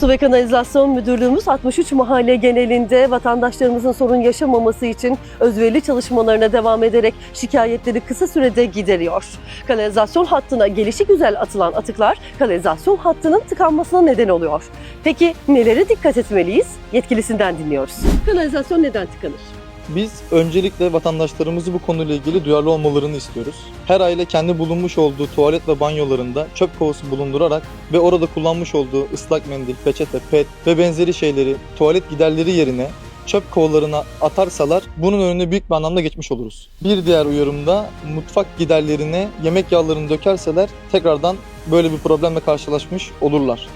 Su ve Kanalizasyon Müdürlüğümüz 63 mahalle genelinde vatandaşlarımızın sorun yaşamaması için özverili çalışmalarına devam ederek şikayetleri kısa sürede gideriyor. Kanalizasyon hattına gelişi güzel atılan atıklar kanalizasyon hattının tıkanmasına neden oluyor. Peki nelere dikkat etmeliyiz? Yetkilisinden dinliyoruz. Kanalizasyon neden tıkanır? Biz öncelikle vatandaşlarımızı bu konuyla ilgili duyarlı olmalarını istiyoruz. Her aile kendi bulunmuş olduğu tuvalet ve banyolarında çöp kovası bulundurarak ve orada kullanmış olduğu ıslak mendil, peçete, pet ve benzeri şeyleri tuvalet giderleri yerine çöp kovalarına atarsalar bunun önüne büyük bir anlamda geçmiş oluruz. Bir diğer uyarımda mutfak giderlerine yemek yağlarını dökerseler tekrardan böyle bir problemle karşılaşmış olurlar.